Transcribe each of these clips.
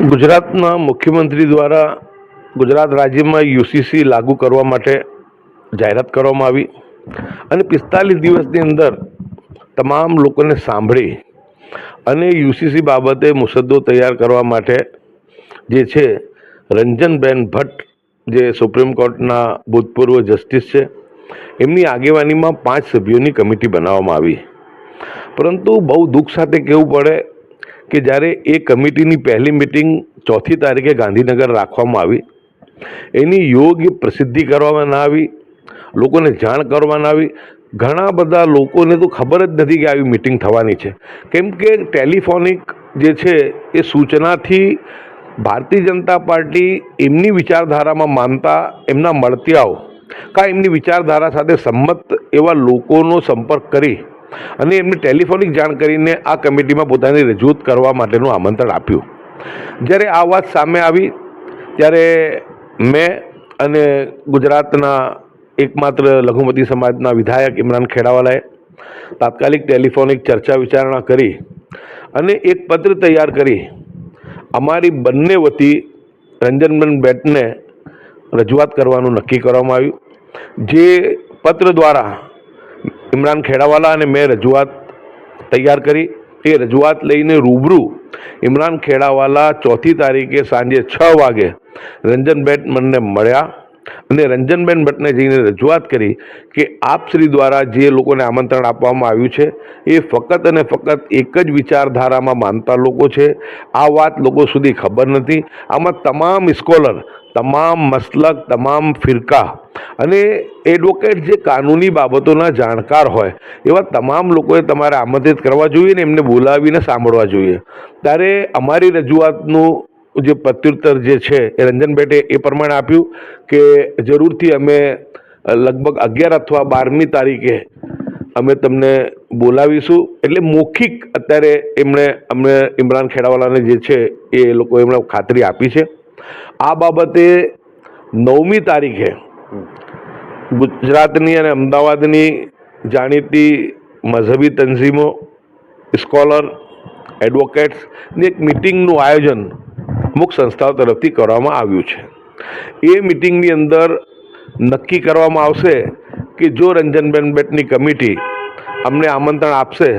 ગુજરાતના મુખ્યમંત્રી દ્વારા ગુજરાત રાજ્યમાં યુસીસી લાગુ કરવા માટે જાહેરાત કરવામાં આવી અને પિસ્તાલીસ દિવસની અંદર તમામ લોકોને સાંભળી અને યુસીસી બાબતે મુસદ્દો તૈયાર કરવા માટે જે છે, રંજનબેન ભટ્ટ, જે સુપ્રીમ કોર્ટના ભૂતપૂર્વ જસ્ટિસ છે, એમની આગેવાનીમાં પાંચ સભ્યોની કમિટી બનાવવામાં આવી. પરંતુ બહુ દુઃખ સાથે કહેવું પડે કે જ્યારે એ કમિટીની પહેલી મિટિંગ ચોથી તારીખે ગાંધીનગર રાખવામાં આવી, એની યોગ્ય પ્રસિદ્ધિ કરવામાં ના આવી, લોકોને જાણ કરવામાં ના આવી, ઘણા બધા લોકોને તો ખબર જ નથી કે આવી મિટિંગ થવાની છે. કેમ કે ટેલિફોનિક જે છે એ સૂચનાથી ભારતીય જનતા પાર્ટી એમની વિચારધારામાં માનતા, એમના મળતિયાઓ, કાં એમની વિચારધારા સાથે સંમત એવા લોકોનો સંપર્ક કરી અને એમને ટેલિફોનિક જાણ કરીને આ કમિટીમાં પોતાની રજૂઆત કરવા માટેનું આમંત્રણ આપ્યું. જ્યારે આ વાત સામે આવી, ત્યારે મેં અને ગુજરાતના એકમાત્ર લઘુમતી સમાજના વિધાયક ઇમરાન ખેડાવાલાએ તાત્કાલિક ટેલિફોનિક ચર્ચા વિચારણા કરી અને એક પત્ર તૈયાર કરી. અમારી બંને વતી રંજનબેન બેટને રજૂઆત કરવાનું નક્કી કરવામાં આવ્યું. જે પત્ર દ્વારા ઇમરાન ખેડાવાલા અને મેં રજૂઆત તૈયાર કરી. એ રજૂઆત લઈને રૂબરૂ ઇમરાન ખેડાવાલા ચોથી તારીખે સાંજે છ વાગે રંજનબેન મને મળ્યા. અને રંજનબેન ભટ્ટને જઈને રજૂઆત કરી કે આપશ્રી દ્વારા જે લોકોને આમંત્રણ આપવામાં આવ્યું છે, એ ફક્ત અને ફક્ત એક જ વિચારધારામાં માનતા લોકો છે. આ વાત લોકો સુધી ખબર નથી. આમાં તમામ સ્કોલર તમામ મસલક, તમામ ફિરકા અને એડવોકેટ જે કાનૂની બાબતોના જાણકાર હોય, એવા તમામ લોકોએ તમારે આમંત્રિત કરવા જોઈએ ને એમને બોલાવીને સાંભળવા જોઈએ. ત્યારે અમારી રજૂઆતનું જે પ્રત્યુત્તર જે છે એ રંજનબેટે એ પ્રમાણે આપ્યું કે જરૂરથી અમે લગભગ અગિયાર અથવા બારમી તારીખે અમે તમને બોલાવીશું. એટલે મૌખિક અત્યારે એમણે અમને ઇમરાન ખેડાવાલાને જે છે એ લોકો એમણે ખાતરી આપી છે. આ બાબતે નવમી તારીખે ગુજરાતની અને અમદાવાદની જાણીતી મઝહબી તંઝીમો, સ્કોલર એડવોકેટ્સની એક મિટિંગનું આયોજન અમુક સંસ્થાઓ તરફથી કરવામાં આવ્યું છે. એ મિટિંગની અંદર નક્કી કરવામાં આવશે કે જો રંજનબેન બેટની કમિટી અમને આમંત્રણ આપશે,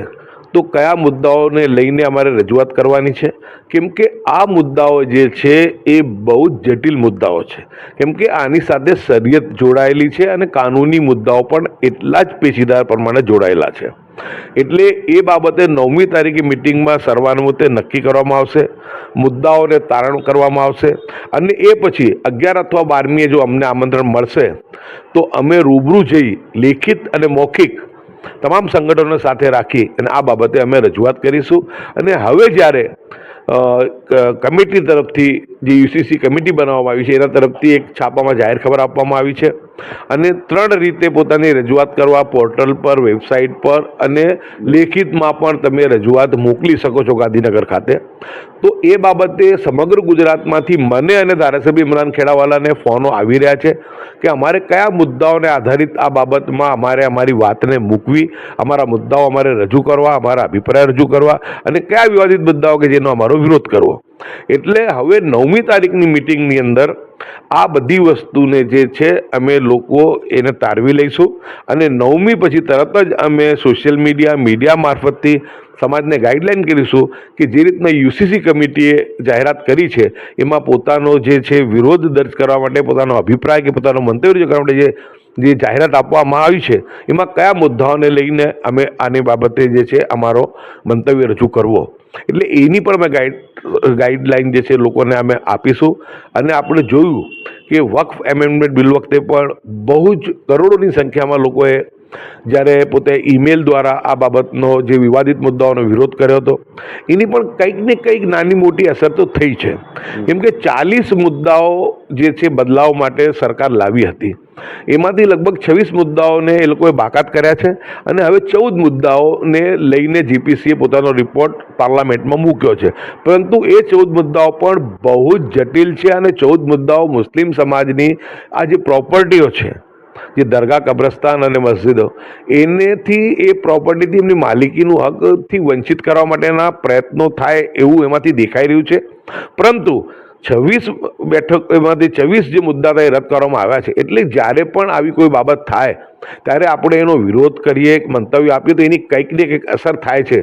તો કયા મુદ્દાઓને લઈને અમારે રજૂઆત કરવાની છે? કેમ કે આ મુદ્દાઓ જે છે એ બહુ જ જટિલ મુદ્દાઓ છે. કેમ કે આની સાથે શરીયત જોડાયેલી છે અને કાનૂની મુદ્દાઓ પણ એટલા જ પેચીદાર પ્રમાણે જોડાયેલા છે. એટલે એ બાબતે નવમી તારીખે મિટિંગમાં સર્વાનુમતે નક્કી કરવામાં આવશે, મુદ્દાઓને તારણ કરવામાં આવશે અને એ પછી અગિયાર અથવા બારમીએ જો અમને આમંત્રણ મળશે, તો અમે રૂબરૂ જઈ લેખિત અને મૌખિક તમામ સંગઠનો સાથે રાખી અને આ બાબતે અમે રજૂઆત કરીશું. અને હવે જ્યારે કમિટી તરફથી જે યુસીસી કમિટી બનાવવામાં આવી છે, એના તરફથી એક છાપામાં જાહેર ખબર આપવામાં આવી છે. અને ત્રણ રીતે પોતાની રજૂઆત કરવા પોર્ટલ પર, વેબસાઇટ પર અને લેખિતમાં પણ તમે રજૂઆત મોકલી શકો છો ગાંધીનગર ખાતે. તો એ બાબતે સમગ્ર ગુજરાતમાંથી મને અને ધારાસભ્ય ઇમરાન ખેડાવાલાને ફોનો આવી રહ્યા છે કે અમારે કયા મુદ્દાઓને આધારિત આ બાબતમાં અમારે અમારી વાતને મૂકવી, અમારા મુદ્દાઓ અમારે રજૂ કરવા, અમારા અભિપ્રાય રજૂ કરવા અને કયા વિવાદિત મુદ્દાઓ કે જેનો અમારો વિરોધ કરવો. એટલે હવે નવમી તારીખની મિટિંગની અંદર આ બધી વસ્તુને જે છે અમે લોકો એને તારવી લઈશું અને નવમી પછી તરત જ અમે સોશિયલ મીડિયા મીડિયા મારફતથી સમાજને ગાઈડલાઈન કરીશું કે જે રીતના યુસીસી કમિટીએ જાહેરાત કરી છે, એમાં પોતાનો જે છે વિરોધ દર્જ કરવા માટે, પોતાનો અભિપ્રાય કે પોતાનો મંતવ્ય કરવા માટે જે જે જાહેરાત આપવામાં આવી છે, એમાં કયા મુદ્દાઓને લઈને અમે આની બાબતે જે છે અમારો મંતવ્ય રજૂ કરવો. એટલે એની પણ અમે ગાઈડ ગાઈડલાઈન જે છે લોકોને અમે આપીશું. અને આપણે જોયું કે વક્ફ એમેન્ડમેન્ટ બિલ વખતે પણ બહુ જ કરોડોની સંખ્યામાં લોકોએ જ્યારે પોતે ઈમેલ દ્વારા આ બાબતનો જે વિવાદિત મુદ્દાઓનો વિરોધ કર્યો હતો, એની પણ કંઈક ને કંઈક નાની મોટી અસર તો થઈ છે. કેમ કે ચાલીસ મુદ્દાઓ જે છે બદલાવ માટે સરકાર લાવી હતી. એમાંથી લગભગ છવ્વીસ મુદ્દાઓને એ લોકોએ બાકાત કર્યા છે અને હવે ચૌદ મુદ્દાઓને લઈને જીપીસીએ પોતાનો રિપોર્ટ પાર્લામેન્ટમાં મૂક્યો છે. પરંતુ એ ચૌદ મુદ્દાઓ પણ બહુ જ જટિલ છે અને ચૌદ મુદ્દાઓ મુસ્લિમ સમાજની આ જે પ્રોપર્ટીઓ છે જે દરગાહ કબ્રસ્તાન અને મસ્જિદો, એનેથી એ પ્રોપર્ટીથી એમની માલિકીનું હકથી વંચિત કરવા માટેના પ્રયત્નો થાય એવું એમાંથી દેખાઈ રહ્યું છે. પરંતુ છવ્વીસ બેઠકોમાંથી છવ્વીસ જે મુદ્દા હતા રદ કરવામાં આવ્યા છે. એટલે જ્યારે પણ આવી કોઈ બાબત થાય, ત્યારે આપણે એનો વિરોધ કરીએ, એક મંતવ્ય આપીએ, તો એની કંઈક ને કંઈક અસર થાય છે.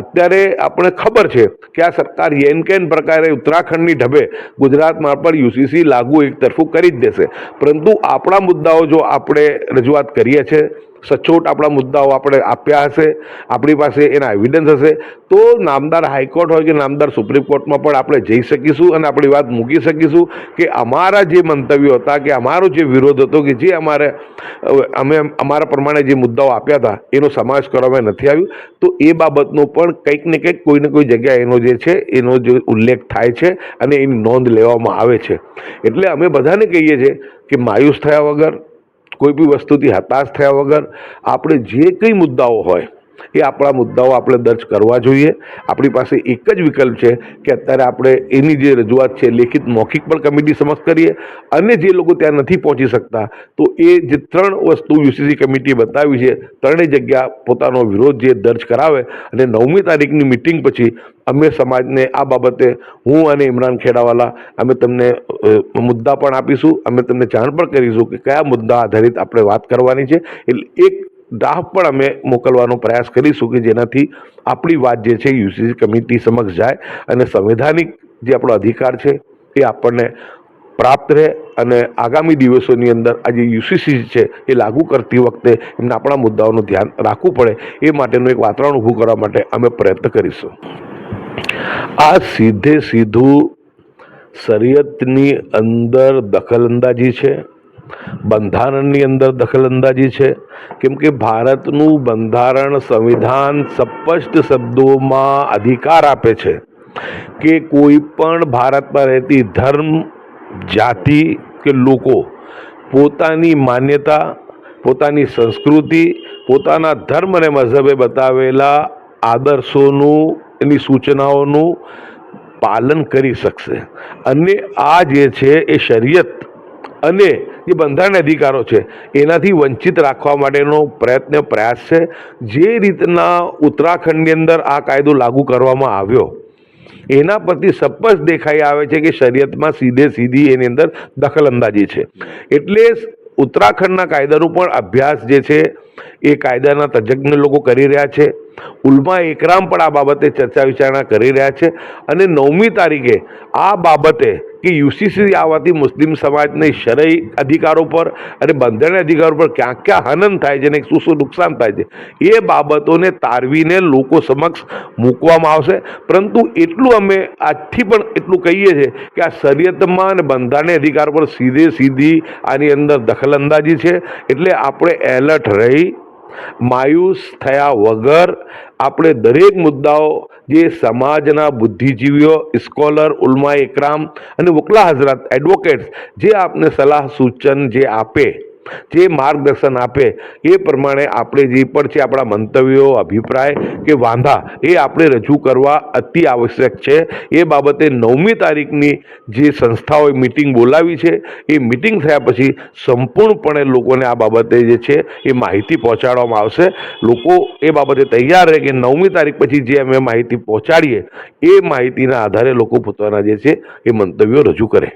અત્યારે આપણે ખબર છે કે આ સરકાર યેન કેન પ્રકારે ઉત્તરાખંડની ઢબે ગુજરાતમાં પણ યુસીસી લાગુ એક તરફું કરી જ દેશે. પરંતુ આપણા મુદ્દાઓ જો આપણે રજૂઆત કરીએ છીએ સચોટ આપણા મુદ્દાઓ આપણે આપ્યા હશે, આપણી પાસે એના એવિડન્સ હશે, તો નામદાર હાઈકોર્ટ હોય કે નામદાર સુપ્રીમ કોર્ટમાં પણ આપણે જઈ શકીશું અને આપણી વાત મૂકી શકીશું કે અમારા જે મંતવ્યો હતા કે અમારો જે વિરોધ હતો કે જે અમારે અમે અમારા પ્રમાણે જે મુદ્દાઓ આપ્યા હતા, એનો સમાવેશ કરવામાં નથી આવ્યું, તો એ બાબતનો પણ કંઈક ને કંઈક કોઈ ને કોઈ જગ્યાએ એનો જે છે, એનો જે ઉલ્લેખ થાય છે અને એની નોંધ લેવામાં આવે છે. એટલે અમે બધાને કહીએ છીએ કે માયુસ થયા વગર કોઈ બી વસ્તુથી હતાશ થયા વગર આપણે જે કંઈ મુદ્દાઓ હોય, એ આપણા મુદ્દાઓ આપણે દર્જ કરવા જોઈએ. આપણી પાસે એક જ વિકલ્પ છે કે અત્યારે આપણે એની જે રજૂઆત છે, લેખિત મૌખિક પણ કમિટી સમક્ષ કરીએ અને જે લોકો ત્યાં નથી પહોંચી શકતા, તો એ જે ત્રણ વસ્તુ યુસીસી કમિટી બતાવી છે, ત્રણેય જગ્યા પોતાનો વિરોધ જે દર્જ કરાવે અને નવમી તારીખની મિટિંગ પછી અમે સમાજને આ બાબતે હું અને ઇમરાન ખેડાવાલા, અમે તમને મુદ્દા પણ આપીશું. અમે તમને જાણ પણ કરીશું કે કયા મુદ્દા આધારિત આપણે વાત કરવાની છે. એટલે એક ડ્રાફ્ટ પણ અમે મોકલવાનો પ્રયાસ કરીશું કે જેનાથી આપણી વાત જે છે યુસીસી કમિટી સમક્ષ જાય અને સંવૈધાનિક જે આપણો અધિકાર છે એ આપણને પ્રાપ્ત રહે અને આગામી દિવસોની અંદર આ જે યુસીસી છે એ લાગુ કરતી વખતે એમને આપણા મુદ્દાઓનું ધ્યાન રાખવું પડે એ માટેનું એક વાતાવરણ ઊભું કરવા માટે અમે પ્રયત્ન કરીશું. આ સીધે સીધું શરીયતની અંદર દખલંદાજી છે, બંધારણની અંદર દખલંદાજી છે. કેમ કે ભારતનું બંધારણ સંવિધાન સ્પષ્ટ શબ્દોમાં અધિકાર આપે છે કે કોઈ પણ ભારતમાં રહેતી ધર્મ, જાતિ કે લોકો પોતાની માન્યતા, પોતાની સંસ્કૃતિ, પોતાના ધર્મ અને મઝહબે બતાવેલા આદર્શોનું એની સૂચનાઓનું પાલન કરી શકશે. અને આ જે છે એ શરીયત અને જે બંધારણ અધિકારો છે, એનાથી વંચિત રાખવા માટેનો પ્રયત્ન, પ્રયાસ છે. જે રીતના ઉત્તરાખંડની અંદર આ કાયદો લાગુ કરવામાં આવ્યો, એના પરથી સ્પષ્ટ દેખાઈ આવે છે કે શરીયતમાં સીધે સીધી એની અંદર દખલઅંદાજી છે. એટલે ઉત્તરાખંડના કાયદાનું પણ અભ્યાસ જે છે, એ કાયદાના તજજ્ઞ લોકો કરી રહ્યા છે. ઉલમા એકરામ પણ આ બાબતે ચર્ચા વિચારણા કરી રહ્યા છે અને નવમી તારીખે આ બાબતે કે યુસીસી આવવાથી મુસ્લિમ સમાજને શરય અધિકારો પર અને બંધારણીય અધિકારો પર ક્યાં ક્યાં હનન થાય છે અને શું શું નુકસાન થાય છે, એ બાબતોને તારવીને લોકો સમક્ષ મૂકવામાં આવશે. પરંતુ એટલું અમે આજથી પણ એટલું કહીએ છીએ કે આ શરીયતમાં અને બંધારણીય અધિકાર પર સીધે સીધી આની અંદર દખલઅંદાજી છે. એટલે આપણે એલર્ટ રહી માયુસ થયા વગર આપણે દરેક મુદ્દાઓ જે સમાજના બુદ્ધિજીવીઓ સ્કોલર ઉલમા એકરામ અને વકલા હઝરત એડવોકેટ્સ જે આપને સલાહ સૂચન જે આપે જે માર્ગદર્શન આપે એ પ્રમાણે આપણે જે પણ છે આપણા મંતવ્યો, અભિપ્રાય કે વાંધા એ આપણે રજૂ કરવા અતિ આવશ્યક છે. એ બાબતે નવમી તારીખની જે સંસ્થાઓએ મિટિંગ બોલાવી છે, એ મિટિંગ થયા પછી સંપૂર્ણપણે લોકોને આ બાબતે જે છે એ માહિતી પહોંચાડવામાં આવશે. લોકો એ બાબતે તૈયાર રહે કે નવમી તારીખ પછી જે અમે માહિતી પહોંચાડીએ, એ માહિતીના આધારે લોકો પોતાના જે છે એ મંતવ્યો રજૂ કરે.